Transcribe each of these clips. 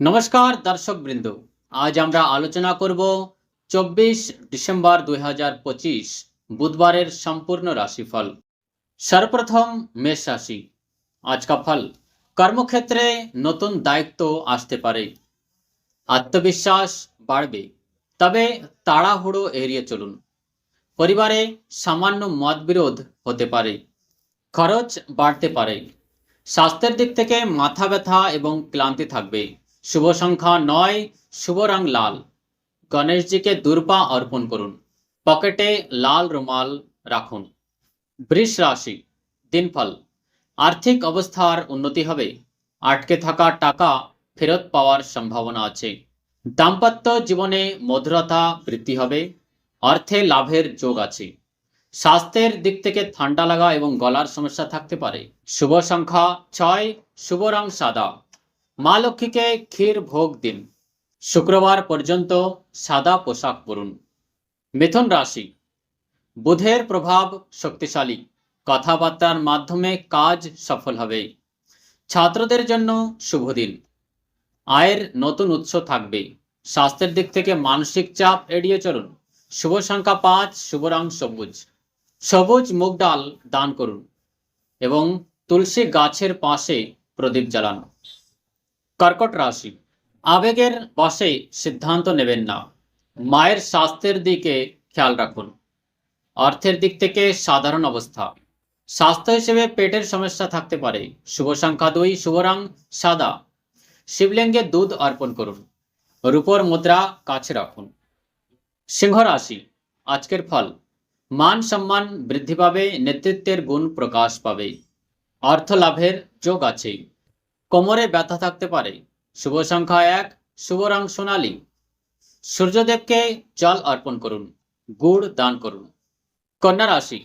নমস্কার দর্শক বৃন্দ আজ আমরা আলোচনা করব চব্বিশ ডিসেম্বর দুই হাজার পঁচিশ, বুধবারের সম্পূর্ণ রাশিফল। সর্বপ্রথম মেষ রাশি। আজ কা ফল। কর্মক্ষেত্রে নতুন দায়িত্ব আসতে পারে। আত্মবিশ্বাস বাড়বে। তবে তাড়াহুড়ো এড়িয়ে চলুন। পরিবারে সামান্য মতবিরোধ হতে পারে। খরচ বাড়তে পারে। স্বাস্থ্যের দিক থেকে মাথা ব্যথা এবং ক্লান্তি থাকবে। শুভ সংখ্যা নয় শুভ রং লাল। গণেশজিকে দুর্বা অর্পণ করুন। পকেটে লাল রুমাল রাখুন। বৃষ রাশি, দিনফল। আর্থিক অবস্থার উন্নতি হবে। আটকে থাকা টাকা ফেরত পাওয়ার সম্ভাবনা আছে। দাম্পত্য জীবনে মধুরতা বৃদ্ধি হবে। অর্থে লাভের যোগ আছে। স্বাস্থ্যের দিক থেকে ঠান্ডা লাগা এবং গলার সমস্যা থাকতে পারে। শুভ সংখ্যা ছয় শুভ রং সাদা। মা লক্ষ্মীকে ক্ষীর ভোগ দিন। শুক্রবার পর্যন্ত সাদা পোশাক পরুন। মিথুন রাশি। বুধের প্রভাব শক্তিশালী। কথাবার্তার মাধ্যমে কাজ সফল হবে। ছাত্রদের জন্য শুভ দিন। আয়ের নতুন উৎস থাকবে। স্বাস্থ্যের দিক থেকে মানসিক চাপ এড়িয়ে চলুন। শুভ সংখ্যা পাঁচ, শুভ রং সবুজ। সবুজ মুগ ডাল দান করুন এবং তুলসী গাছের পাশে প্রদীপ জ্বালান। কর্কট রাশি। আবেগের বশে সিদ্ধান্ত নেবেন না। মায়ের স্বাস্থ্যের দিকে খেয়াল রাখুন। অর্থের দিক থেকে সাধারণ অবস্থা। স্বাস্থ্য হিসেবে পেটের সমস্যা থাকতে পারে। শুভ সংখ্যা দুই, শুভ রং সাদা। শিবলিঙ্গে দুধ অর্পণ করুন। রূপর মুদ্রা কাছে রাখুন। সিংহ রাশি, আজকের ফল। মান সম্মান বৃদ্ধি পাবে, নেতৃত্বের গুণ প্রকাশ পাবে। অর্থ লাভের যোগ আছে। কোমরে ব্যথা থাকতে পারে। শুভ সংখ্যা এক, শুভ রং সোনালী। সূর্যদেবকে জল অর্পণ করুন, গুড় দান করুন। কন্যা রাশি,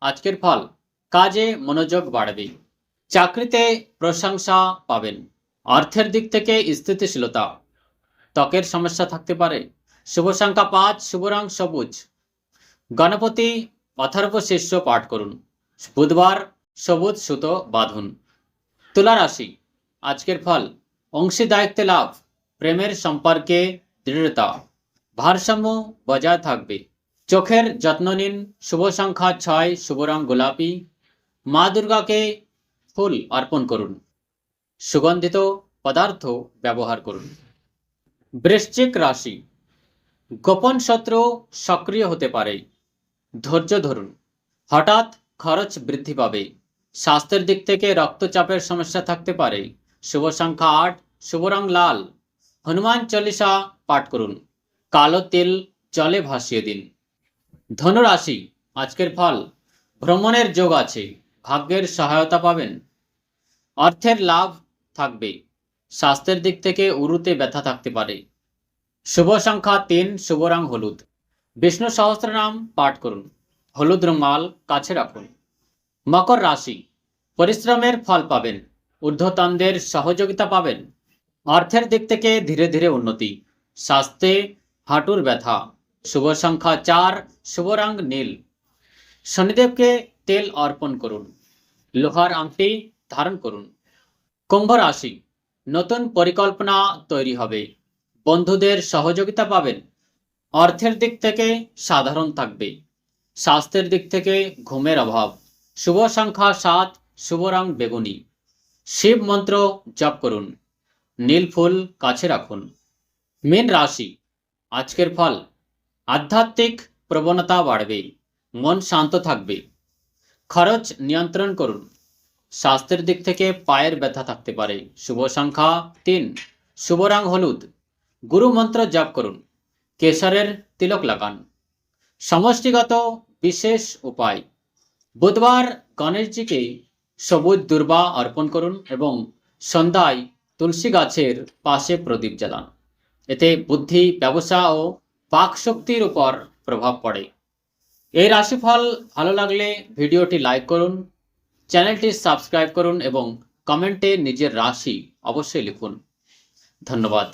আজকের ফল, কাজে মনোযোগ বাড়বে। চাকরিতে প্রশংসা পাবেন। অর্থের দিক থেকে স্থিতিশীলতা। ত্বকের সমস্যা থাকতে পারে। শুভ সংখ্যা পাঁচ, শুভ রং সবুজ। গণপতি অথর্ব শিষ্য পাঠ করুন। বুধবার সবুজ সুতো বাঁধুন। তুলা রাশি আজকের ফল অংশীদায়িত্বে লাভ, প্রেমের সম্পর্কে দৃঢ়তা, ভারসাম্য বজায় থাকবে। চোখের যত্ন নিন, শুভ সংখ্যা ছয়, শুভ রং গোলাপি। মা দুর্গাকে ফুল অর্পণ করুন। সুগন্ধিত পদার্থ ব্যবহার করুন। বৃশ্চিক রাশি, গোপন শত্রু সক্রিয় হতে পারে। ধৈর্য ধরুন। হঠাৎ খরচ বৃদ্ধি পাবে। স্বাস্থ্যের দিক থেকে রক্তচাপের সমস্যা থাকতে পারে। শুভ সংখ্যা আট, শুভ রং লাল। হনুমান চল্লিশা পাঠ করুন। কালো তেল জলে ভাসিয়ে দিন। ধনুরাশি, আজকের ফল। ভ্রমণের যোগ আছে, ভাগ্যের সহায়তা পাবেন। অর্থের লাভ থাকবে, স্বাস্থ্যের দিক থেকে উরুতে ব্যথা থাকতে পারে। শুভ সংখ্যা তিন, শুভ রং হলুদ। বিষ্ণু সহস্রনাম পাঠ করুন। হলুদ রুমাল কাছে রাখুন। মকর রাশি, পরিশ্রমের ফল পাবেন। ঊর্ধ্বতনদের সহযোগিতা পাবেন। অর্থের দিক থেকে ধীরে ধীরে উন্নতি। স্বাস্থ্যে হাঁটুর ব্যথা। শুভ সংখ্যা চার, শুভ রং নীল। শনিদেবকে তেল অর্পণ করুন। লোহার আংটি ধারণ করুন। কুম্ভ রাশি। নতুন পরিকল্পনা তৈরি হবে। বন্ধুদের সহযোগিতা পাবেন। অর্থের দিক থেকে সাধারণ থাকবে। স্বাস্থ্যের দিক থেকে ঘুমের অভাব। শুভ সংখ্যা সাত, শুভ রং বেগুনি। শিব মন্ত্র জপ করুন। নীল ফুল কাছে রাখুন। মীন রাশি, আজকের ফল। আধ্যাত্মিক প্রবণতা বাড়বে, মন শান্ত থাকবে। খরচ নিয়ন্ত্রণ করুন। স্বাস্থ্যের দিক থেকে পায়ের ব্যথা থাকতে পারে। শুভ সংখ্যা তিন। শুভ রং হলুদ। গুরু মন্ত্র জপ করুন। কেশরের তিলক লাগান। সমষ্টিগত বিশেষ উপায়। বুধবার গণেশজিকে সবুজ দুর্বা অর্পণ করুন এবং সন্ধ্যায় তুলসী গাছের পাশে প্রদীপ জ্বালান। এতে বুদ্ধি, ব্যবসা ও বাক শক্তির উপর প্রভাব পড়ে। এই রাশিফল ভালো লাগলে ভিডিওটি লাইক করুন, চ্যানেলটি সাবস্ক্রাইব করুন এবং কমেন্টে নিজের রাশি অবশ্যই লিখুন। ধন্যবাদ।